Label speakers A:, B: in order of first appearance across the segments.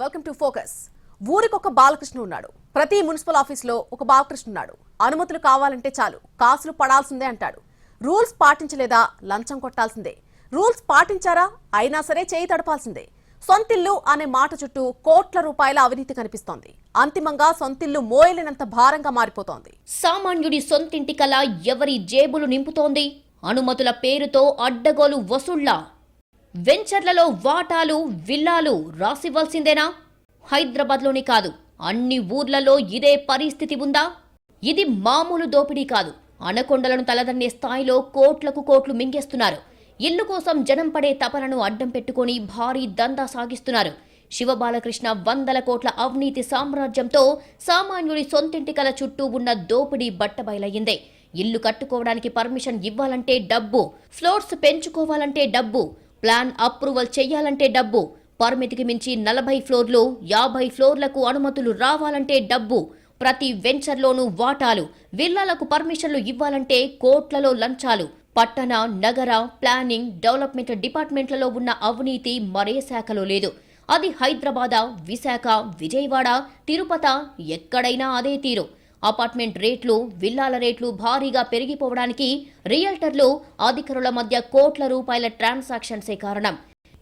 A: Welcome to focus ఊరికి ఒక బాలకృష్ణ ఉన్నాడు. ప్రతి మున్సిపల్ ఆఫీస్లో ఒక బాలకృష్ణ ఉన్నాడు. అనుమతులు కావాలంటే చాలు కాసులు పడాల్సిందే అంటాడు. రూల్స్ పాటించలేదా? లంచం కొట్టాల్సిందే. రూల్స్ పాటించారా? అయినా సరే చేయి తడపాల్సిందే. సొంతిల్లు అనే మాట చుట్టూ కోట్ల రూపాయల అవినీతి కనిపిస్తోంది. అంతిమంగా సొంతిల్లు మోయలేనంత భారంగా మారిపోతోంది.
B: సామాన్యుడి సొంతింటి కల ఎవరి జేబులు నింపుతోంది? అనుమతుల పేరుతో అడ్డగోలు వసూళ్ళా? వెంచర్లలో వాటాలు విల్లాలు రాసివ్వాల్సిందేనా? హైదరాబాద్లోనే కాదు అన్ని ఊర్లలో ఇదే పరిస్థితి ఉందా? ఇది మామూలు దోపిడీ కాదు. అనకొండలను తలదన్నే స్థాయిలో కోట్లకు కోట్లు మింగేస్తున్నారు. ఇల్లు కోసం జనం పడే తపనను అడ్డం పెట్టుకొని భారీ దందా సాగిస్తున్నారు. శివబాలకృష్ణ వందల కోట్ల అవినీతి సామ్రాజ్యంతో సామాన్యుడి సొంతింటి కల చుట్టూ ఉన్న దోపిడీ బట్టబయలయ్యింది. ఇల్లు కట్టుకోవడానికి పర్మిషన్ ఇవ్వాలంటే డబ్బు ఫ్లోర్స్ పెంచుకోవాలంటే డబ్బు ప్లాన్ అప్రూవల్ చేయాలంటే డబ్బు పరిమితికి మించి నలభై ఫ్లోర్లు యాభై ఫ్లోర్లకు అనుమతులు రావాలంటే డబ్బు ప్రతి వెంచర్లోనూ వాటాలు విల్లాలకు పర్మిషన్లు ఇవ్వాలంటే కోట్లలో లంచాలు. పట్టణ నగర ప్లానింగ్ డెవలప్మెంట్ డిపార్ట్మెంట్లలో ఉన్న అవినీతి మరే శాఖలో లేదు. అది హైదరాబాద విశాఖ విజయవాడ తిరుపత ఎక్కడైనా అదే తీరు. అపార్ట్మెంట్ రేట్లు విల్లాల రేట్లు భారీగా పెరిగిపోవడానికి రియల్టర్లు అధికారుల మధ్య కోట్ల రూపాయల ట్రాన్సాక్షన్సే కారణం.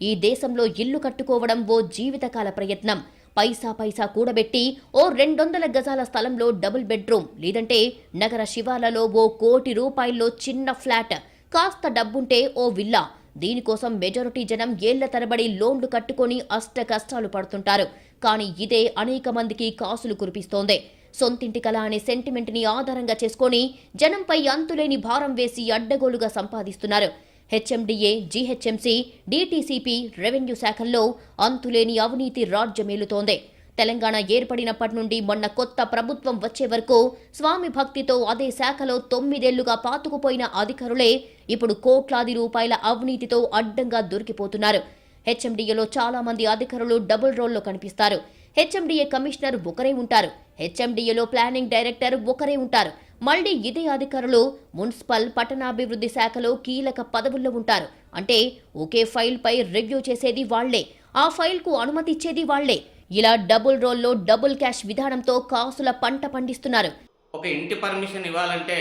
B: ఈ దేశంలో ఇల్లు కట్టుకోవడం ఓ జీవితకాల ప్రయత్నం. పైసా పైసా కూడబెట్టి ఓ రెండొందల గజాల స్థలంలో డబుల్ బెడ్రూమ్ లేదంటే నగర శివాలలో ఓ కోటి రూపాయల్లో చిన్న ఫ్లాట్ కాస్త డబ్బుంటే ఓ విల్లా. దీనికోసం మెజారిటీ జనం ఏళ్ళ తరబడి లోన్లు కట్టుకొని అష్ట కష్టాలు పడుతుంటారు. కానీ ఇదే అనేక మందికి కాసులు కురిపిస్తోంది. సొంతింటి కళ అనే సెంటిమెంట్ని ఆధారంగా చేసుకొని జనంపై అంతులేని భారం వేసి అడ్డగోలుగా సంపాదిస్తున్నారు. హెచ్ఎండిఏ జీహెచ్ఎంసీ డీటీసీపీ రెవెన్యూ శాఖల్లో అంతులేని అవినీతి రాజ్యమేలుతోంది. తెలంగాణ ఏర్పడినప్పటి నుండి మొన్న కొత్త ప్రభుత్వం వచ్చే వరకు స్వామి భక్తితో అదే శాఖలో తొమ్మిదేళ్ళుగా పాతుకుపోయిన అధికారులే ఇప్పుడు కోట్లాది రూపాయల అవినీతితో అడ్డంగా దొరికిపోతున్నారు. హెచ్ఎండిఏలో చాలా మంది అధికారులు డబుల్ రోల్లో కనిపిస్తారు. హెచ్ఎండిఏ కమిషనర్ ఒకరే ఉంటారు. హెచ్ఎండిఏలో ప్లానింగ్ డైరెక్టర్ ఒకరే ఉంటారు. మళ్ళీ ఇదే అధికారులు మున్సిపల్ పట్టణాభివృద్ధి శాఖలో కీలక పదవుల్లో ఉంటారు. అంటే ఒకే ఫైల్పై రివ్యూ చేసేది వాళ్ళే. ఆ ఫైల్కు అనుమతి ఇచ్చేది వాళ్ళే. ఇలా డబుల్ రోల్లో డబుల్ క్యాష్ విధానంతో కాసుల పంట పండిస్తున్నారు.
C: ఒక ఇంటి పర్మిషన్ ఇవ్వాలంటే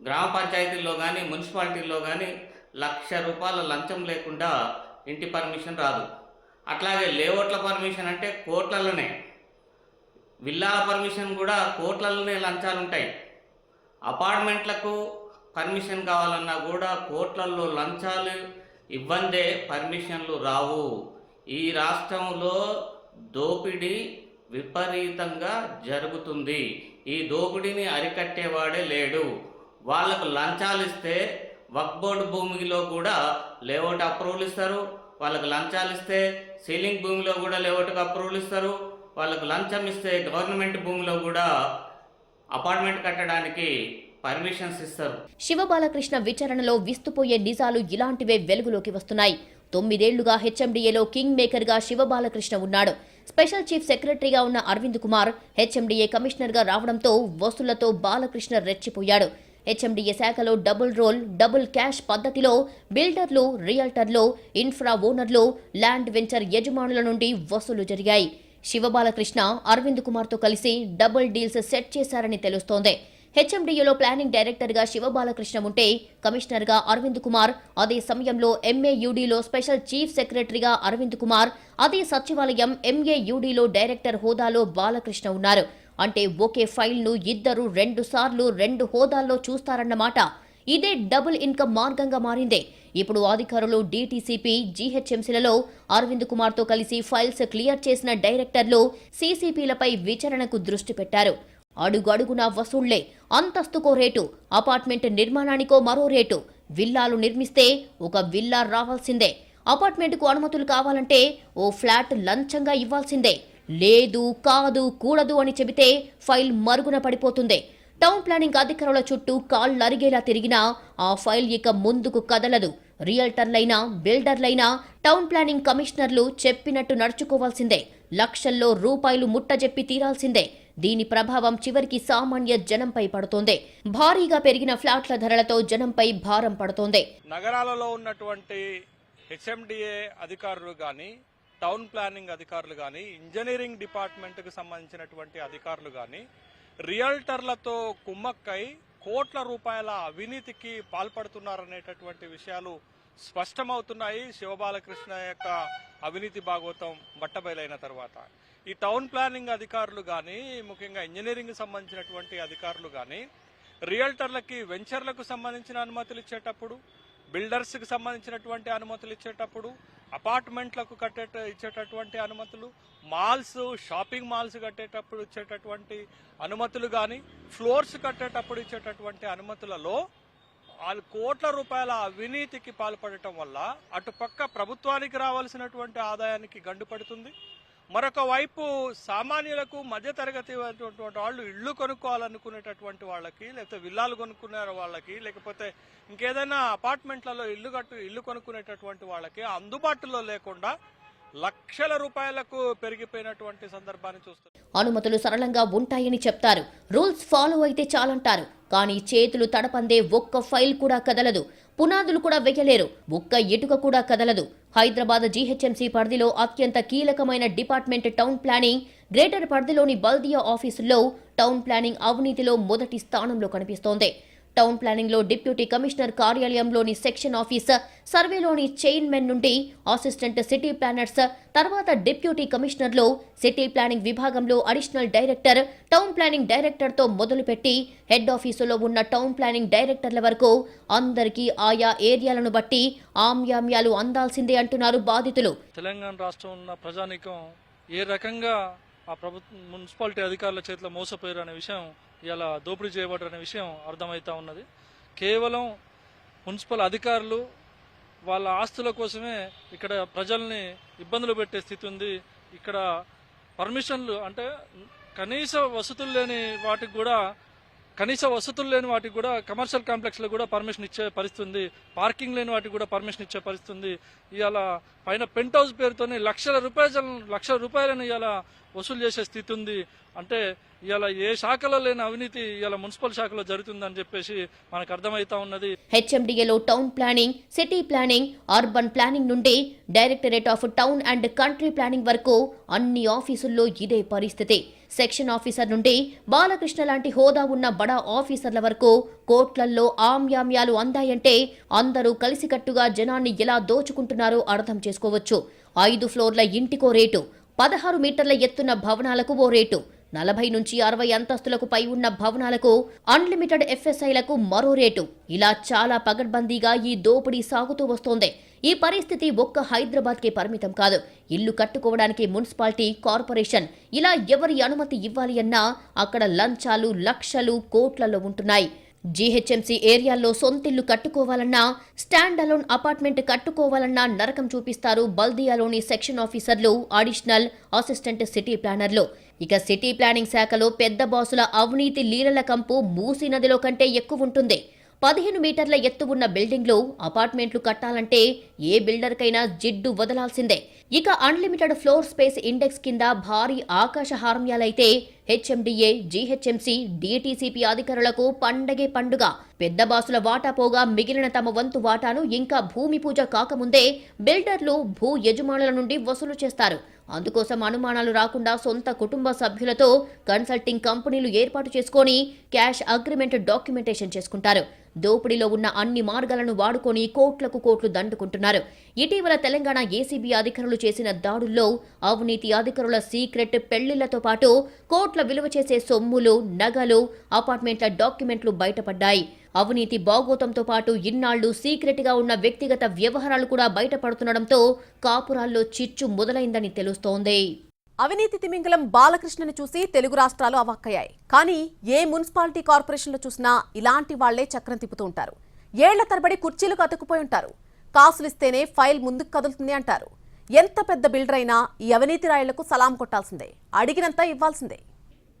C: గ్రామ పంచాయతీల్లో కానీ మున్సిపాలిటీల్లో కానీ లక్ష రూపాయల లంచం లేకుండా ఇంటి పర్మిషన్ రాదు. అట్లాగే లేఅవుట్ల పర్మిషన్ అంటే కోట్లలోనే. విల్లాల పర్మిషన్ కూడా కోట్లలోనే లంచాలు ఉంటాయి అపార్ట్మెంట్లకు పర్మిషన్ కావాలన్నా కూడా కోట్లల్లో లంచాలు ఇవ్వందే పర్మిషన్లు రావు. ఈ రాష్ట్రంలో దోపిడీ విపరీతంగా జరుగుతుంది. ఈ దోపిడీని అరికట్టేవాడే లేడు. వాళ్ళకు లంచాలు ఇస్తే వక్బోర్డు భూమిలో కూడా లేఅవుట్ అప్రూవల్ ఇస్తారు. వాళ్ళకు లంచాలు ఇస్తే సీలింగ్ భూమిలో కూడా లేఅవుట్కి అప్రూవల్ ఇస్తారు. వాళ్ళకు లంచం ఇస్తే గవర్నమెంట్ భూమిలో కూడా అపార్ట్మెంట్ కట్టడానికి పర్మిషన్స్ ఇస్తారు.
B: శివబాలకృష్ణ విచారణలో విస్తుపోయే నిజాలు ఇలాంటివే వెలుగులోకి వస్తున్నాయి. తొమ్మిదేళ్ళుగా హెచ్ఎండిఏలో కింగ్ మేకర్గా శివబాలకృష్ణ ఉన్నాడు. స్పెషల్ చీఫ్ సెక్రటరీగా ఉన్న అరవింద్ కుమార్ హెచ్ఎండిఏ కమిషనర్గా రావడంతో వసూళ్ళతో బాలకృష్ణ రెచ్చిపోయాడు. హెచ్ఎండిఏ శాఖలో డబుల్ రోల్ డబుల్ క్యాష్ పద్ధతిలో బిల్డర్లు రియల్టర్లు ఇన్ఫ్రా ఓనర్లు ల్యాండ్ వెంచర్ యజమానుల నుండి వసూలు జరిగాయి. శివబాలకృష్ణ అరవింద్ కుమార్తో కలిసి డబుల్ డీల్స్ సెట్ చేశారని తెలుస్తోంది. హెచ్ఎండిఏలో ప్లానింగ్ డైరెక్టర్గా శివబాలకృష్ణ ఉంటే కమిషనర్గా అరవింద్ కుమార్ అదే సమయంలో ఎంఏయుడిలో స్పెషల్ చీఫ్ సెక్రటరీగా అరవింద్ కుమార్ అదే సచివాలయం ఎంఏయుడిలో డైరెక్టర్ హోదాలో బాలకృష్ణ ఉన్నారు. అంటే ఒకే ఫైల్ను ఇద్దరు రెండు సార్లు రెండు హోదాల్లో చూస్తారన్నమాట. ఇదే డబుల్ ఇన్కమ్ మార్గంగా మారిందే. ఇప్పుడు అధికారులు డీటీసీపీ జీహెచ్ఎంసీలలో అరవింద్ కుమార్తో కలిసి ఫైల్స్ క్లియర్ చేసిన డైరెక్టర్లు సీసీపీలపై విచారణకు దృష్టి పెట్టారు. అడుగడుగునా వసూళ్ళే అంతస్తుకో రేటు అపార్ట్మెంట్ నిర్మాణానికో మరో రేటు విల్లాలు నిర్మిస్తే ఒక విల్లా రావాల్సిందే. అపార్ట్మెంట్కు అనుమతులు కావాలంటే ఓ ఫ్లాట్ లంచంగా ఇవ్వాల్సిందే. లేదు కాదు కూడదు అని చెబితే ఫైల్ మరుగున పడిపోతుంది. టౌన్ ప్లానింగ్ అధికారుల చుట్టూ కాళ్ళరిగేలా తిరిగినా ఆ ఫైల్ ఇక ముందుకు కదలదు. రియల్టర్లైనా బిల్డర్లైనా టౌన్ ప్లానింగ్ కమిషనర్లు చెప్పినట్టు నడుచుకోవాల్సిందే. లక్షల్లో రూపాయలు ముట్టజెప్పి తీరాల్సిందే. దీని ప్రభావం చివరికి సామాన్య జనంపై పడుతోంది. భారీగా పెరిగిన ఫ్లాట్ల ధరలతో జనంపై భారం పడుతోంది.
D: నగరాలలో ఉన్నటువంటి హెచ్ఎండిఏ అధికారులు కానీ టౌన్ ప్లానింగ్ అధికారులు కానీ ఇంజనీరింగ్ డిపార్ట్మెంట్కు సంబంధించినటువంటి అధికారులు కానీ రియల్టర్లతో కుమ్మక్కై కోట్ల రూపాయల అవినీతికి పాల్పడుతున్నారనేటటువంటి విషయాలు స్పష్టమవుతున్నాయి. శివబాలకృష్ణ యొక్క అవినీతి భాగవతం బట్టబయలైన తర్వాత. ఈ టౌన్ ప్లానింగ్ అధికారులు కానీ ముఖ్యంగా ఇంజనీరింగ్ సంబంధించినటువంటి అధికారులు కానీ రియల్టర్లకి వెంచర్లకు సంబంధించిన అనుమతులు ఇచ్చేటప్పుడు బిల్డర్స్కి సంబంధించినటువంటి అనుమతులు ఇచ్చేటప్పుడు అపార్ట్మెంట్లకు కట్టే ఇచ్చేటటువంటి అనుమతులు మాల్స్ షాపింగ్ మాల్స్ కట్టేటప్పుడు ఇచ్చేటటువంటి అనుమతులు కానీ ఫ్లోర్స్ కట్టేటప్పుడు ఇచ్చేటటువంటి అనుమతులలో వాళ్ళు కోట్ల రూపాయల అవినీతికి పాల్పడటం వల్ల అటుపక్క ప్రభుత్వానికి రావాల్సినటువంటి ఆదాయానికి గండు పడుతుంది. మరొక వైపు సామాన్యులకు మధ్యతరగతి వాళ్ళు ఇళ్ళు కొనుక్కోవాలనుకునేటటువంటి వాళ్ళకి లేకపోతే విల్లాలు కొనుక్కునే వాళ్ళకి లేకపోతే ఇంకేదైనా అపార్ట్మెంట్లలో ఇల్లు కట్టు ఇల్లు కొనుక్కునేటటువంటి వాళ్ళకి అందుబాటులో లేకుండా లక్షల రూపాయలకు పెరిగిపోయినటువంటి సందర్భాన్ని చూస్తున్నాం
B: అనుమతులు సరళంగా ఉంటాయని చెప్తారు. రూల్స్ ఫాలో అయితే చాలంటారు. కానీ చేతులు తడపందే ఒక్క ఫైల్ కూడా కదలదు. పునాదులు కూడా వెయ్యలేరు ఒక్క ఇటుక కూడా కదలదు. హైదరాబాద్ జీహెచ్ఎంసీ పరిధిలో అత్యంత కీలకమైన డిపార్ట్మెంట్ టౌన్ ప్లానింగ్ గ్రేటర్ పరిధిలోని బల్దియా ఆఫీసుల్లో టౌన్ ప్లానింగ్ అవినీతిలో మొదటి స్థానంలో కనిపిస్తోంది. టౌన్ ప్లానింగ్లో డిప్యూటీ కమిషనర్ కార్యాలయంలోని సెక్షన్ ఆఫీసర్ సర్వేలోని చైర్మన్ నుండి అసిస్టెంట్ సిటీ ప్లానర్స్ తర్వాత డిప్యూటీ కమిషనర్లో సిటీ ప్లానింగ్ విభాగంలో అడిషనల్ డైరెక్టర్ టౌన్ ప్లానింగ్ డైరెక్టర్తో మొదలుపెట్టి హెడ్ ఆఫీసులో ఉన్న టౌన్ ప్లానింగ్ డైరెక్టర్ల వరకు అందరికీ ఆయా ఏరియాలను బట్టి ఆమ్యామ్యాలు అందాల్సిందే అంటున్నారు బాధితులు.
D: తెలంగాణ రాష్ట్రం ఉన్న ప్రజానికం ఏ రకంగా ఆ ప్రభుత్వ మున్సిపాలిటీ అధికారుల చేతిలో మోసపోయారు అనే విషయం ఇలా దోపిడీ చేయబడ్డనే అనే విషయం అర్థమవుతా ఉన్నది. కేవలం మున్సిపల్ అధికారులు వాళ్ళ ఆస్తుల కోసమే ఇక్కడ ప్రజల్ని ఇబ్బందులు పెట్టే స్థితి ఉంది. ఇక్కడ పర్మిషన్లు అంటే కనీస వసతులు లేని వాటికి కూడా కనీస వసతులు లేని వాటికి కూడా కమర్షియల్ కాంప్లెక్స్లో కూడా పర్మిషన్ ఇచ్చే పరిస్థితుంది పార్కింగ్ లేని వాటికి కూడా పర్మిషన్ ఇచ్చే పరిస్థితుంది ఇవాళ పైన పెంట్ హౌస్ పేరుతోనే లక్షల రూపాయల లక్షల రూపాయలను ఇవాళ వసూలు చేసే స్థితి ఉంది. అంటే ఇలా ఏ శాఖలో లేని అవినీతి ఇలా మున్సిపల్ శాఖలో జరుగుతుందని చెప్పేసి మనకు అర్థమవుతా ఉన్నది.
B: హెచ్ఎండిఏలో town planning city planning urban planning నుండి directorate of town and country planning వరకు అన్ని ఆఫీసుల్లో ఇదే పరిస్థితి. సెక్షన్ ఆఫీసర్ నుండి బాలకృష్ణ లాంటి హోదా ఉన్న బడా ఆఫీసర్ల వరకు కోట్లల్లో ఆమ్యామ్యాలు అందాయంటే అందరూ కలిసికట్టుగా జనాన్ని ఎలా దోచుకుంటున్నారో అర్థం చేసుకోవచ్చు. ఐదు ఫ్లోర్ల ఇంటికో రేటు పదహారు మీటర్ల ఎత్తున్న భవనాలకు ఓ రేటు నలభై నుంచి అరవై అంతస్తులకు పై ఉన్న భవనాలకు అన్లిమిటెడ్ ఎఫ్ఎస్ఐలకు మరో రేటు. ఇలా చాలా పగడ్బందీగా ఈ దోపిడీ సాగుతూ వస్తోంది. ఈ పరిస్థితి ఒక్క హైదరాబాద్కే పరిమితం కాదు. ఇల్లు కట్టుకోవడానికి మున్సిపాలిటీ కార్పొరేషన్ ఇలా ఎవరి అనుమతి ఇవ్వాలి అన్నా అక్కడ లంచాలు లక్షలు కోట్లలో ఉంటున్నాయి. జీహెచ్ఎంసీ ఏరియాల్లో సొంతిల్లు కట్టుకోవాలన్నా స్టాండ్ అలోన్ అపార్ట్మెంట్ కట్టుకోవాలన్నా నరకం చూపిస్తారు బల్దియాలోని సెక్షన్ ఆఫీసర్లు అడిషనల్ అసిస్టెంట్ సిటీ ప్లానర్లు. ఇక సిటీ ప్లానింగ్ శాఖలో పెద్ద బాసుల అవినీతి లీలల కంపు మూసీ నదిలో కంటే ఎక్కువ ఉంటుంది. పదిహేను మీటర్ల ఎత్తు ఉన్న బిల్డింగ్లు అపార్ట్మెంట్లు కట్టాలంటే ఏ బిల్డర్కైనా జిడ్డు వదలాల్సిందే. ఇక అన్లిమిటెడ్ ఫ్లోర్ స్పేస్ ఇండెక్స్ కింద భారీ ఆకాశ హార్మ్యాలైతే హెచ్ఎండిఏ జీహెచ్ఎంసీ డిటిసిపి అధికారులకు పండగే పండుగ. పెద్ద బాసుల వాటా పోగా మిగిలిన తమ వంతు వాటాను ఇంకా భూమి పూజ కాకముందే బిల్డర్లు భూ యజమానుల నుండి వసూలు చేస్తారు. అందుకోసం అనుమానాలు రాకుండా సొంత కుటుంబ సభ్యులతో కన్సల్టింగ్ కంపెనీలు ఏర్పాటు చేసుకొని క్యాష్ అగ్రిమెంట్ డాక్యుమెంటేషన్ చేసుకుంటారు. దోపిడీలో ఉన్న అన్ని మార్గాలను వాడుకొని కోట్లకు కోట్లు దండుకుంటున్నారు. ఇటీవల తెలంగాణ ఏసీబీ అధికారులు చేసిన దాడుల్లో అవినీతి అధికారుల సీక్రెట్ పెళ్ళిళ్ళతో పాటు కోట్ల విలువ చేసే సొమ్ములు నగలు అపార్ట్మెంట్ల డాక్యుమెంట్లు బయటపడ్డాయి. అవినీతి బాగోతంతో పాటు ఇన్నాళ్ళు సీక్రెట్గా ఉన్న వ్యక్తిగత వ్యవహారాలు కూడా బయటపడుతుండడంతో కాపురాల్లో చిచ్చు మొదలైందని తెలుస్తోంది.
A: అవినీతి తిమింగలం బాలకృష్ణని చూసి తెలుగు రాష్ట్రాలు అవాక్కయ్యాయి. కానీ ఏ మున్సిపాలిటీ కార్పొరేషన్లో చూసినా ఇలాంటి వాళ్ళే చక్రం తిప్పుతూ ఉంటారు. ఏళ్ళ తరబడి కుర్చీలకు అతుక్కుపోయి ఉంటారు. కాసులిస్తేనే ఫైల్ ముందుకు కదులుతుంది అంటారు. ఎంత పెద్ద బిల్డర్ అయినా ఈ అవినీతి రాయలకు సలాం కొట్టాల్సిందే. అడిగినంత ఇవ్వాల్సిందే.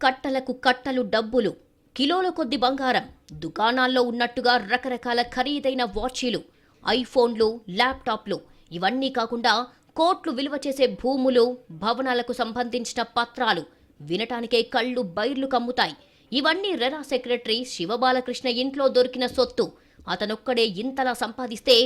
B: కట్టలకు కట్టలు డబ్బులు కిలోల కొద్ది బంగారం దుకాణాల్లో ఉన్నట్టుగా రకరకాల ఖరీదైన వాచీలు ఐఫోన్లు ల్యాప్టాప్లు ఇవన్నీ కాకుండా కోట్లు విలువ చేసే భూములు భవనాలకు సంబంధించిన పత్రాలు వినటానికే కళ్ళు బైర్లు కమ్ముతాయి. ఇవన్నీ రెరా సెక్రటరీ శివబాలకృష్ణ ఇంట్లో దొరికిన సొత్తు. అతనొక్కడే ఇంతలా సంపాదిస్తే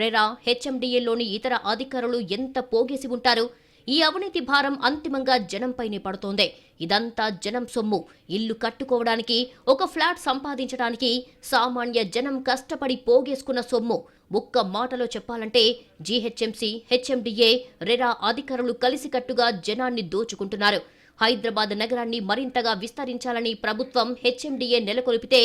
B: రెరా హెచ్ఎండిఏలోని ఇతర అధికారులు ఎంత పోగేసి ఉంటారు? ఈ అవినీతి భారం అంతిమంగా జనంపైనే పడుతోంది. ఇదంతా జనం సొమ్ము. ఇల్లు కట్టుకోవడానికి ఒక ఫ్లాట్ సంపాదించడానికి సామాన్య జనం కష్టపడి పోగేసుకున్న సొమ్ము. ఒక్క మాటలో చెప్పాలంటే జీహెచ్ఎంసీ హెచ్ఎండిఏ రెరా అధికారులు కలిసికట్టుగా జనాన్ని దోచుకుంటున్నారు. హైదరాబాద్ నగరాన్ని మరింతగా విస్తరించాలని ప్రభుత్వం హెచ్ఎండిఏ నెలకొల్పితే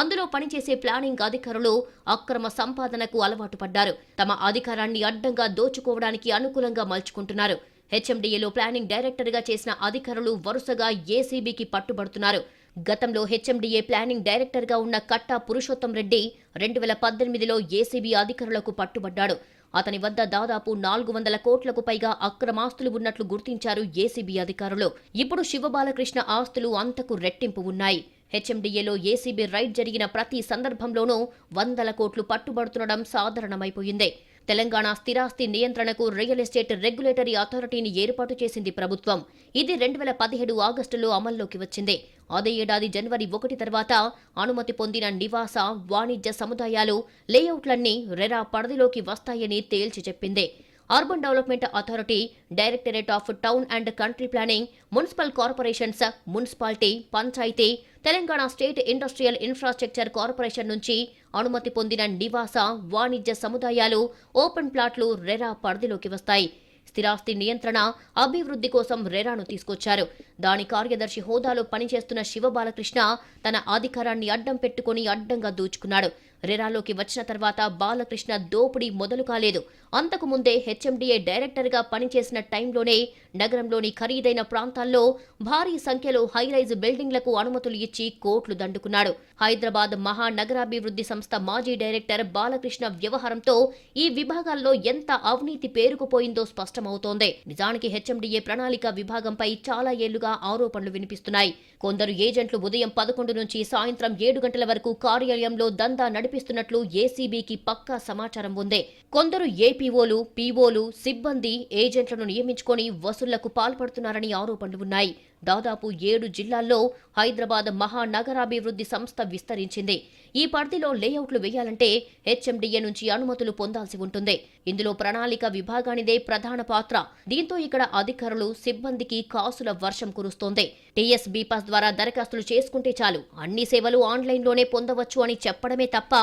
B: అందులో పనిచేసే ప్లానింగ్ అధికారులు అక్రమ సంపాదనకు అలవాటు పడ్డారు. తమ అధికారాన్ని అడ్డంగా దోచుకోవడానికి అనుకూలంగా మలుచుకుంటున్నారు. హెచ్ఎండిఏలో ప్లానింగ్ డైరెక్టర్గా చేసిన అధికారులు వరుసగా ఏసీబీకి పట్టుబడుతున్నారు. గతంలో హెచ్ఎండిఏ ప్లానింగ్ డైరెక్టర్గా ఉన్న కట్టా పురుషోత్తం రెడ్డి రెండు వేల పద్దెనిమిదిలో ఏసీబీ అధికారులకు పట్టుబడ్డాడు. అతని వద్ద దాదాపు నాలుగు వందల కోట్లకు పైగా అక్రమాస్తులు ఉన్నట్లు గుర్తించారు ఏసీబీ అధికారులు. ఇప్పుడు శివబాలకృష్ణ ఆస్తులు అంతకు రెట్టింపు ఉన్నాయి. హెచ్ఎండిఏలో ఏసీబీ రైడ్ జరిగిన ప్రతి సందర్భంలోనూ వందల కోట్లు పట్టుబడుతుండడం సాధారణమైపోయింది. తెలంగాణ స్థిరాస్తి నియంత్రణకు రియల్ ఎస్టేట్ రెగ్యులేటరీ అథారిటీని ఏర్పాటు చేసింది ప్రభుత్వం. ఇది రెండు వేల పదిహేడు ఆగస్టులో అమల్లోకి వచ్చింది. అదే ఏడాది జనవరి ఒకటి తర్వాత అనుమతి పొందిన నివాస వాణిజ్య సముదాయాలు లేఅవుట్లన్నీ రెరా పరిధిలోకి వస్తాయని తేల్చి చెప్పింది. Urban development authority directorate of town and country planning municipal corporations municipality panchayat Telangana state industrial infrastructure corporation నుంచి అనుమతి పొందిన నివాస వాణిజ్య సముదాయాలు ఓపెన్ ప్లాట్లు రెరా పరిధిలోకి వస్తాయి. స్థిరాస్తి నియంత్రణ అభివృద్ధి కోసం రెరాను తీసుకొచ్చారు. దాని కార్యదర్శి హోదాలో పనిచేస్తున్న శివబాలకృష్ణ తన అధికారాన్ని అడ్డం పెట్టుకుని అడ్డంగా దూచుకున్నాడు. రెరాలోకి వచ్చిన తర్వాత బాలకృష్ణ దోపిడీ మొదలు కాలేదు. అంతకు ముందే హెచ్ఎండిఏ డైరెక్టర్గా పనిచేసిన టైంలోనే నగరంలోని ఖరీదైన ప్రాంతాల్లో భారీ సంఖ్యలో హైరైజ్ బిల్డింగ్లకు అనుమతులు ఇచ్చి కోట్లు దండుకున్నాడు. హైదరాబాద్ మహానగరాభివృద్ధి సంస్థ మాజీ డైరెక్టర్ బాలకృష్ణ వ్యవహారంతో ఈ విభాగాల్లో ఎంత అవినీతి పేరుకుపోయిందో స్పష్టమవుతోంది. నిజానికి హెచ్ఎండిఏ ప్రణాళిక విభాగంపై చాలా ఏళ్ళుగా ఆరోపణలు వినిపిస్తున్నాయి. కొందరు ఏజెంట్లు ఉదయం పదకొండు నుంచి సాయంత్రం ఏడు గంటల వరకు కార్యాలయంలో దందా నడిపిస్తున్నట్లు ఏసీబీకి పక్కా సమాచారం ఉంది. కొందరు ఏపీ ఏపీఓలు పీఓలు సిబ్బంది ఏజెంట్లను నియమించుకొని వసూళ్ళకు పాల్పడుతున్నారని ఆరోపణలు ఉన్నాయి. దాదాపు ఏడు జిల్లాల్లో హైదరాబాద్ మహానగరాభివృద్ధి సంస్థ విస్తరించింది. ఈ పరిధిలో లేఅవుట్లు వేయాలంటే హెచ్ఎండిఏ నుంచి అనుమతులు పొందాల్సి ఉంటుంది. ఇందులో ప్రణాళిక విభాగానిదే ప్రధాన పాత్ర. దీంతో ఇక్కడ అధికారులు సిబ్బందికి కాసుల వర్షం కురుస్తోంది. టీఎస్ బీపాస్ ద్వారా దరఖాస్తులు చేసుకుంటే చాలు. అన్ని సేవలు ఆన్లైన్లోనే పొందవచ్చు అని చెప్పడమే తప్ప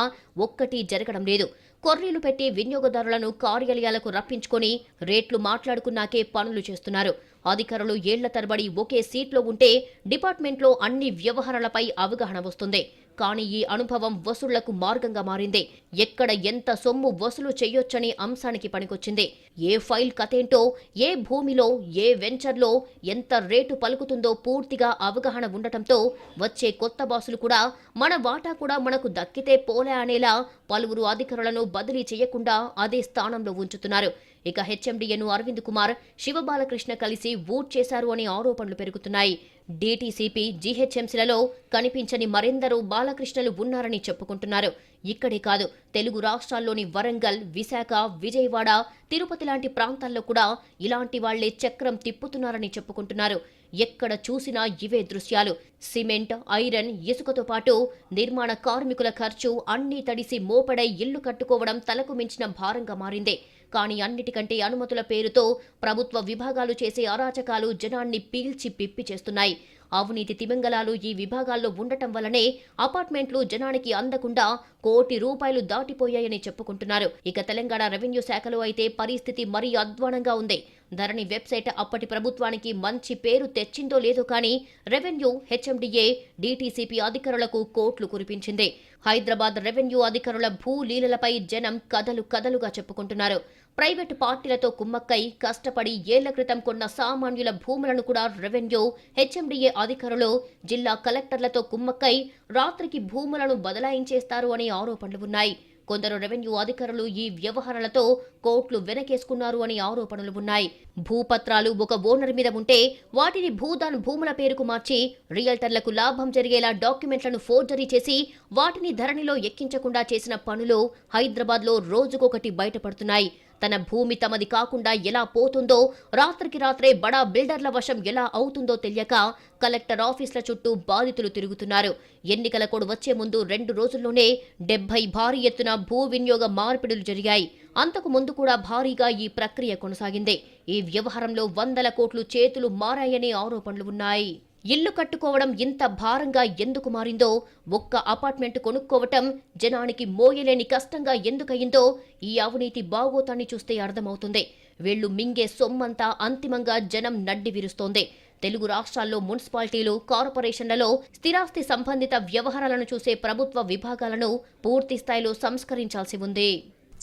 B: ఒక్కటి జరగడం లేదు. కొర్రీలు పెట్టి వినియోగదారులను కార్యాలయాలకు రప్పించుకొని రేట్లు మాట్లాడుకున్నాకే పనులు చేస్తున్నారు. అధికారులు ఏళ్ళ తరబడి ఒకే సీట్లో ఉంటే డిపార్ట్మెంట్లో అన్ని వ్యవహారాలపై అవగాహన వస్తుంది. కానీ ఈ అనుభవం వసూళ్ళకు మార్గంగా మారింది. ఎక్కడ ఎంత సొమ్ము వసూలు చేయొచ్చనే అంశానికి పనికొచ్చింది. ఏ ఫైల్ కథేంటో ఏ భూమిలో ఏ వెంచర్లో ఎంత రేటు పలుకుతుందో పూర్తిగా అవగాహన ఉండటంతో వచ్చే కొత్త బాసులు కూడా మన వాటా కూడా మనకు దక్కితే పోలే అనేలా పలువురు అధికారులను బదిలీ చేయకుండా అదే స్థానంలో ఉంచుతున్నారు. ఇక హెచ్ఎండిఏను అరవింద్ కుమార్ శివబాలకృష్ణ కలిసి వూట్ చేశారు అనే ఆరోపణలు పెరుగుతున్నాయి. డీటీసీపీ జీహెచ్ఎంసీలలో కనిపించని మరెందరో బాలకృష్ణలు ఉన్నారని చెప్పుకుంటున్నారు. ఇక్కడే కాదు తెలుగు రాష్ట్రాల్లోని వరంగల్ విశాఖ విజయవాడ తిరుపతి లాంటి ప్రాంతాల్లో కూడా ఇలాంటి వాళ్ళే చక్రం తిప్పుతున్నారని చెప్పుకుంటున్నారు. ఎక్కడ చూసినా ఇవే దృశ్యాలు. సిమెంట్ ఐరన్ ఇసుకతో పాటు నిర్మాణ కార్మికుల ఖర్చు అన్నీ తడిసి మోపడై ఇల్లు కట్టుకోవడం తలకు మించిన భారంగా మారింది. కానీ అన్నిటికంటే అనుమతుల పేరుతో ప్రభుత్వ విభాగాలు చేసే అరాచకాలు జనాన్ని పీల్చి పిప్పి చేస్తున్నాయి. అవినీతి తిమింగలాలు ఈ విభాగాల్లో ఉండటం వల్లనే అపార్ట్మెంట్లు జనానికి అందకుండా కోటి రూపాయలు దాటిపోయాయని చెప్పుకుంటున్నారు. ఇక తెలంగాణ రెవెన్యూ శాఖలో అయితే పరిస్థితి మరీ అధ్వానంగా ఉంది. ధరణి వెబ్సైట్ అప్పటి ప్రభుత్వానికి మంచి పేరు తెచ్చిందో లేదో కానీ రెవెన్యూ హెచ్ఎండిఏ డీటీసీపీ అధికారులకు కోట్లు కురిపించింది. హైదరాబాద్ రెవెన్యూ అధికారుల భూ లీలలపై జనం కథలు కథలుగా చెప్పుకుంటున్నారు. ప్రైవేటు పార్టీలతో కుమ్మక్కై కష్టపడి ఏళ్ళ క్రితం కొన్న సామాన్యుల భూములను కూడా రెవెన్యూ హెచ్ఎండిఏ అధికారులు జిల్లా కలెక్టర్లతో కుమ్మక్కై రాత్రికి భూములను బదలాయించేస్తారు అనే ఆరోపణలు ఉన్నాయి. కొందరు రెవెన్యూ అధికారులు ఈ వ్యవహారాలతో కోట్లు వెనకేసుకున్నారు అని ఆరోపణలు ఉన్నాయి. భూపత్రాలు ఒక ఓనర్ మీద ఉంటే వాటిని భూదాన్ భూముల పేరుకు మార్చి రియల్టర్లకు లాభం జరిగేలా డాక్యుమెంట్లను ఫోర్జరీ చేసి వాటిని ధరణిలో ఎక్కించకుండా చేసిన పనులు హైదరాబాద్లో రోజుకొకటి బయటపడుతున్నాయి. తన భూమి తమది కాకుండా ఎలా పోతుందో రాత్రికి రాత్రే బడా బిల్డర్ల వశం ఎలా అవుతుందో తెలియక కలెక్టర్ ఆఫీసుల చుట్టూ బాధితులు తిరుగుతున్నారు. ఎన్నికల కోడ్ వచ్చే ముందు రెండు రోజుల్లోనే డెబ్బై భారీ ఎత్తున భూ వినియోగ మార్పిడులు జరిగాయి. అంతకు ముందు కూడా భారీగా ఈ ప్రక్రియ కొనసాగింది. ఈ వ్యవహారంలో వందల కోట్లు చేతులు మారాయనే ఆరోపణలు ఉన్నాయి. ఇల్లు కట్టుకోవడం ఇంత భారంగా ఎందుకు మారిందో ఒక్క అపార్ట్మెంట్ కొనుక్కోవటం జనానికి మోయలేని కష్టంగా ఎందుకయిందో ఈ అవినీతి బాగోతాన్ని చూస్తే అర్థమవుతుంది. వీళ్ళు మింగే సొమ్మంతా అంతిమంగా జనం నడ్డి విరుస్తోంది. తెలుగు రాష్ట్రాల్లో మున్సిపాలిటీలు కార్పొరేషన్లలో స్థిరాస్తి సంబంధిత వ్యవహారాలను చూసే ప్రభుత్వ విభాగాలను పూర్తి స్థాయిలో సంస్కరించాల్సి ఉంది.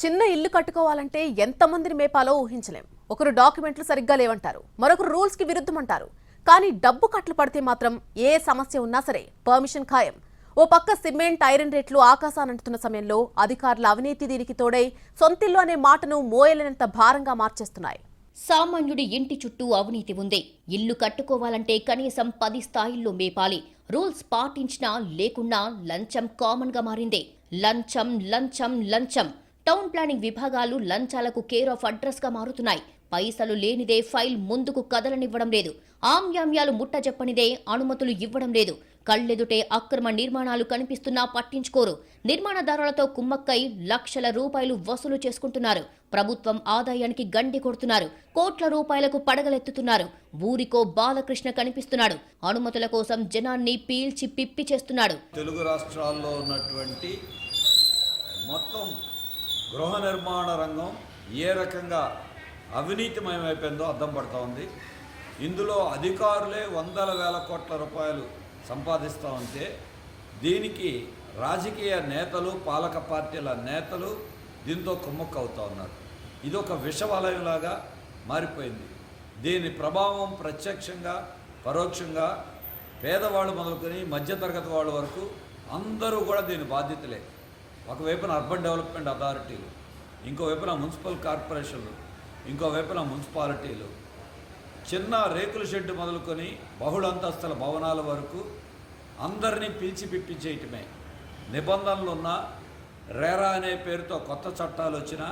A: చిన్న ఇల్లు కట్టుకోవాలంటే ఎంతమందిని మేపాలో ఊహించలేం. ఒకరు డాక్యుమెంట్లు సరిగ్గా లేవంటారు. మరొకరు రూల్స్కి విరుద్ధమంటారు. కానీ డబ్బు కట్లు పడితే మాత్రం ఏ సమస్య ఉన్నా సరే పర్మిషన్ ఖాయం. ఓ పక్క సిమెంట్ ఐరన్ రేట్లు ఆకాశానంటున్న సమయంలో అధికారుల అవినీతి దీనికి తోడై సొంతిల్లు అనే మాటను మోయలేనంత భారంగా మార్చేస్తున్నాయి.
B: సామాన్యుడి ఇంటి చుట్టూ అవినీతి ఉంది. ఇల్లు కట్టుకోవాలంటే కనీసం పది స్థాయిల్లో మేపాలి. రూల్స్ పాటించినా లేకున్నా లంచం కామన్గా మారింది. లంచం లంచం లంచం. టౌన్ ప్లానింగ్ విభాగాలు లంచాలకు కేర్ ఆఫ్ అడ్రస్గా మారుతున్నాయి. పైసలు లేనిదే ఫైల్ ముందుకు కదలనివ్వడం లేదు. ఆమ్యామ్యాలు ముట్ట చెప్పనిదే అనుమతులు ఇవ్వడం లేదు. కళ్ళెదుటే అక్రమ నిర్మాణాలు కనిపిస్తున్నా పట్టించుకోరు. నిర్మాణదారులతో కుమ్మక్కై లక్షల రూపాయలు వసూలు చేసుకుంటున్నారు. ప్రభుత్వం ఆదాయానికి గండి కొడుతున్నారు. కోట్ల రూపాయలకు పడగలెత్తుతున్నారు. ఊరికో బాలకృష్ణ కనిపిస్తున్నాడు. అనుమతుల కోసం జనాన్ని పీల్చి పిప్పి చేస్తున్నాడు.
E: తెలుగు రాష్ట్రాల్లో ఉన్నటువంటి మొత్తం గృహ నిర్మాణ రంగం ఏ రకంగా అవినీతిమయమైపోయిందో అర్థం పడుతూ ఉంది. ఇందులో అధికారులే వందల వేల కోట్ల రూపాయలు సంపాదిస్తూ ఉంటే దీనికి రాజకీయ నేతలు పాలక పార్టీల నేతలు దీంతో కుమ్మక్క అవుతూ ఉన్నారు. ఇది ఒక విషవలయంలాగా మారిపోయింది. దీని ప్రభావం ప్రత్యక్షంగా పరోక్షంగా పేదవాళ్ళు మొదలుకొని మధ్యతరగతి వాళ్ళ వరకు అందరూ కూడా దీని బాధ్యతలే. ఒకవైపున అర్బన్ డెవలప్మెంట్ అథారిటీలు ఇంకోవైపున మున్సిపల్ కార్పొరేషన్లు ఇంకోవైపున మున్సిపాలిటీలు. చిన్న రేకుల షెడ్ మొదలుకొని బహుళంతస్తుల భవనాల వరకు అందరినీ పిలిచి పిప్పించేయటమే. నిబంధనలు ఉన్నా రేరా అనే పేరుతో కొత్త చట్టాలు వచ్చినా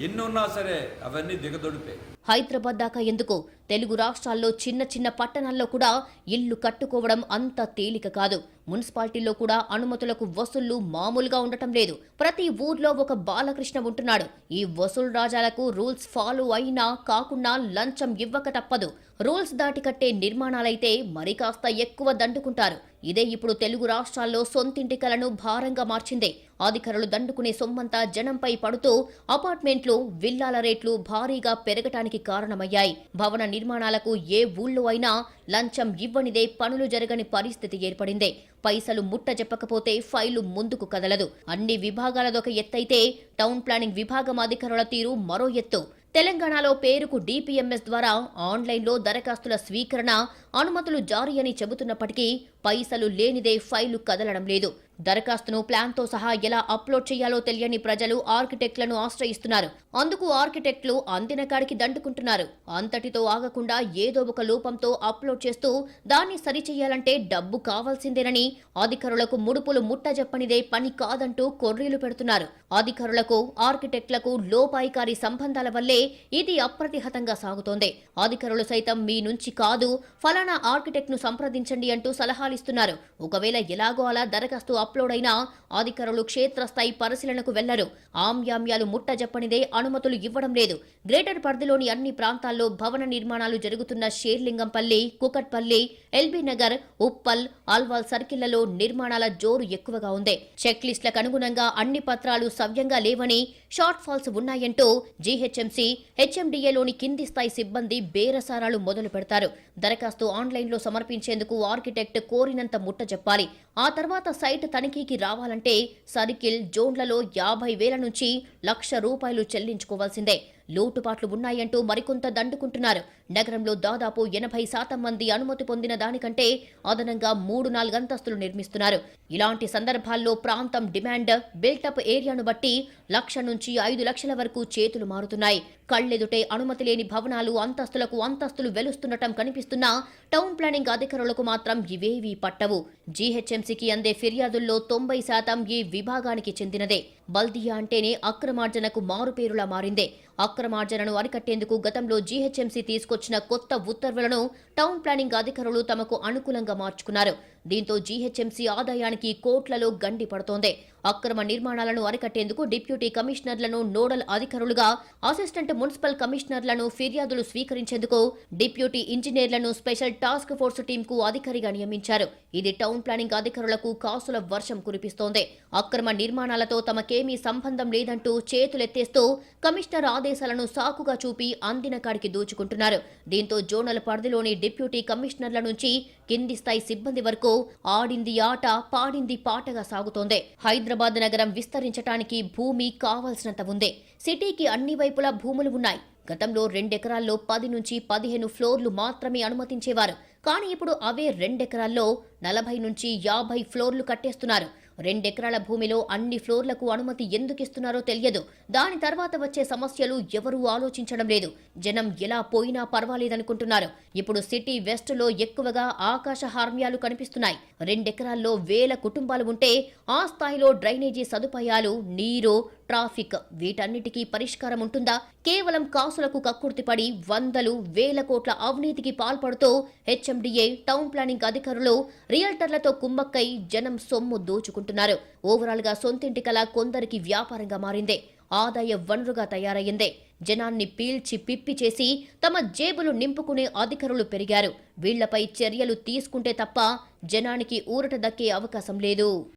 E: ఎన్ని ఉన్నా సరే అవన్నీ దిగదొడిపే
B: హైదరాబాద్ దాకా ఎందుకు తెలుగు రాష్ట్రాల్లో చిన్న చిన్న పట్టణాల్లో కూడా ఇల్లు కట్టుకోవడం అంత తేలిక కాదు. మున్సిపాలిటీల్లో కూడా అనుమతులకు వసూళ్ళు మామూలుగా ఉండటం లేదు. ప్రతి ఊర్లో ఒక బాలకృష్ణ ఉంటున్నాడు. ఈ వసూలు రాజాలకు రూల్స్ ఫాలో అయినా కాకుండా లంచం ఇవ్వక తప్పదు. రూల్స్ దాటి కట్టే నిర్మాణాలైతే మరి కాస్త ఎక్కువ దండుకుంటారు. ఇదే ఇప్పుడు తెలుగు రాష్ట్రాల్లో సొంతింటి కలను భారంగా మార్చింది. అధికారులు దండుకునే సొమ్మంతా జనంపై పడుతూ అపార్ట్మెంట్లు విల్లాల రేట్లు భారీగా పెరగటానికి కారణమయ్యాయి. భవన నిర్మాణాలకు ఏ ఊళ్ళో అయినా లంచం ఇవ్వనిదే పనులు జరగని పరిస్థితి ఏర్పడింది. పైసలు ముట్ట చెప్పకపోతే ఫైలు ముందుకు కదలదు. అన్ని విభాగాలదొక ఎత్తైతే టౌన్ ప్లానింగ్ విభాగం అధికారుల తీరు మరో ఎత్తు. తెలంగాణలో పేరుకు డిపిఎంఎస్ ద్వారా ఆన్లైన్లో దరఖాస్తుల స్వీకరణ అనుమతులు జారీ అని చెబుతున్నప్పటికీ పైసలు లేనిదే ఫైలు కదలడం లేదు. దరఖాస్తును ప్లాన్తో సహా ఎలా అప్లోడ్ చేయాలో తెలియని ప్రజలు ఆర్కిటెక్ట్లను ఆశ్రయిస్తున్నారు. అందుకు ఆర్కిటెక్ట్లు అందిన కాడికి దండుకుంటున్నారు. అంతటితో ఆగకుండా ఏదో ఒక లోపంతో అప్లోడ్ చేస్తూ దాన్ని సరిచేయాలంటే డబ్బు కావాల్సిందేనని అధికారులకు ముడుపులు ముట్టజెప్పనిదే పని కాదంటూ కొర్రీలు పెడుతున్నారు. అధికారులకు ఆర్కిటెక్ట్లకు లోపాయికారి సంబంధాల వల్లే ఇది అప్రతిహతంగా సాగుతోంది. అధికారులు సైతం మీ నుంచి కాదు ఫలానా ఆర్కిటెక్ట్ను సంప్రదించండి అంటూ సలహాలిస్తున్నారు. ఒకవేళ ఎలాగో అలా దరఖాస్తు అప్లోడ్ అయినా అధికారులు క్షేత్రస్థాయి పరిశీలనకు వెళ్ళరు. ఆమ్యామ్యాలు ముట్టజెప్పనిదే అనుమతులు ఇవ్వడం లేదు. గ్రేటర్ పరిధిలోని అన్ని ప్రాంతాల్లో భవన నిర్మాణాలు జరుగుతున్న షేర్లింగంపల్లి కుకట్పల్లి ఎల్బీ నగర్ ఉప్పల్ ఆల్వాల్ సర్కిళ్ళలో నిర్మాణాల జోరు ఎక్కువగా ఉంది. చెక్ లిస్టులకు అనుగుణంగా అన్ని పత్రాలు సవ్యంగా లేవని షార్ట్ ఫాల్స్ ఉన్నాయంటూ జీహెచ్ఎంసీ హెచ్ఎండిఏలోని కింది స్థాయి సిబ్బంది బేరసారాలు మొదలు పెడతారు. దరఖాస్తు ఆన్లైన్లో సమర్పించేందుకు ఆర్కిటెక్ట్ కోరినంత ముట్ట చెప్పాలి ఆ తర్వాత సైట్ తనిఖీకి రావాలంటే సర్కిల్ జోన్లలో యాభై వేల నుంచి లక్ష రూపాయలు చెల్లించుకోవాల్సిందే. లోటుపాట్లు ఉన్నాయంటూ మరికొంత దండుకుంటున్నారు. నగరంలో దాదాపు ఎనభై శాతం మంది అనుమతి పొందిన దానికంటే అదనంగా మూడు నాలుగంతస్తులు నిర్మిస్తున్నారు. ఇలాంటి సందర్భాల్లో ప్రాంతం డిమాండ్ బిల్టప్ ఏరియాను బట్టి లక్ష నుంచి ఐదు లక్షల వరకు చేతులు మారుతున్నాయి. కళ్ళెదుటే అనుమతి లేని భవనాలు అంతస్తులకు అంతస్తులు వెలుస్తుండటం కనిపిస్తున్నా టౌన్ ప్లానింగ్ అధికారులకు మాత్రం ఇవేవీ పట్టవు. జీహెచ్ఎంసీకి అందే ఫిర్యాదుల్లో తొంభై శాతం ఈ విభాగానికి చెందినదే. బల్దియా అంటేనే అక్రమార్జనకు మారుపేరులా మారిందే. అక్రమార్జనను అరికట్టేందుకు గతంలో జీహెచ్ఎంసీ తీసుకొచ్చిన కొత్త ఉత్తర్వులను టౌన్ ప్లానింగ్ అధికారులు తమకు అనుకూలంగా మార్చుకున్నారు. దీంతో జీహెచ్ఎంసీ ఆదాయానికి కోట్లలో గండి పడుతోంది. అక్రమ నిర్మాణాలను అరికట్టేందుకు డిప్యూటీ కమిషనర్లను నోడల్ అధికారులుగా అసిస్టెంట్ మున్సిపల్ కమిషనర్లను ఫిర్యాదులు స్వీకరించేందుకు డిప్యూటీ ఇంజనీర్లను స్పెషల్ టాస్క్ ఫోర్స్ టీంకు అధికారిగా నియమించారు. ఇది టౌన్ ప్లానింగ్ అధికారులకు కాసుల వర్షం కురిపిస్తోంది. అక్రమ నిర్మాణాలతో తమకేమీ సంబంధం లేదంటూ చేతులెత్తేస్తూ కమిషనర్ ఆదేశాలను సాకుగా చూపి అందిన కాడికి దోచుకుంటున్నారు. దీంతో జోనల్ పరిధిలోని డిప్యూటీ కమిషనర్ల నుంచి కింది స్థాయి సిబ్బంది వరకు ఆడింది ఆట పాడింది పాటగా సాగుతోంది. హైదరాబాద్ నగరం విస్తరించటానికి భూమి కావాల్సినంత ఉంది. సిటీకి అన్ని వైపులా భూములు ఉన్నాయి. గతంలో రెండెకరాల్లో పది నుంచి పదిహేను ఫ్లోర్లు మాత్రమే అనుమతించేవారు. కానీ ఇప్పుడు అవే రెండెకరాల్లో నలభై నుంచి యాభై ఫ్లోర్లు కట్టేస్తున్నారు. రెండెకరాల భూమిలో అన్ని ఫ్లోర్లకు అనుమతి ఎందుకు ఇస్తున్నారో తెలియదు. దాని తర్వాత వచ్చే సమస్యలు ఎవరూ ఆలోచించడం లేదు. జనం ఎలా పోయినా పర్వాలేదనుకుంటున్నారు. ఇప్పుడు సిటీ వెస్ట్లో ఎక్కువగా ఆకాశ హార్మ్యాలు కనిపిస్తున్నాయి. రెండెకరాల్లో వేల కుటుంబాలు ఉంటే ఆ స్థాయిలో డ్రైనేజీ సదుపాయాలు నీరు ట్రాఫిక్. వీటన్నిటికీ పరిష్కారం ఉంటుందా? కేవలం కాసులకు కక్కుర్తిపడి వందలు వేల కోట్ల అవినీతికి పాల్పడుతూ హెచ్ఎండిఏ టౌన్ ప్లానింగ్ అధికారులు రియల్టర్లతో కుమ్మక్కై జనం సొమ్ము దోచుకుంటున్నారు. ఓవరాల్గా సొంతింటి కల కొందరికి వ్యాపారంగా మారిందే. ఆదాయ వనరుగా తయారయ్యిందే. జనాన్ని పీల్చి పిప్పి చేసి తమ జేబులు నింపుకునే అధికారులు పెరిగారు. వీళ్ళపై చర్యలు తీసుకుంటే తప్ప జనానికి ఊరట దక్కే అవకాశం లేదు.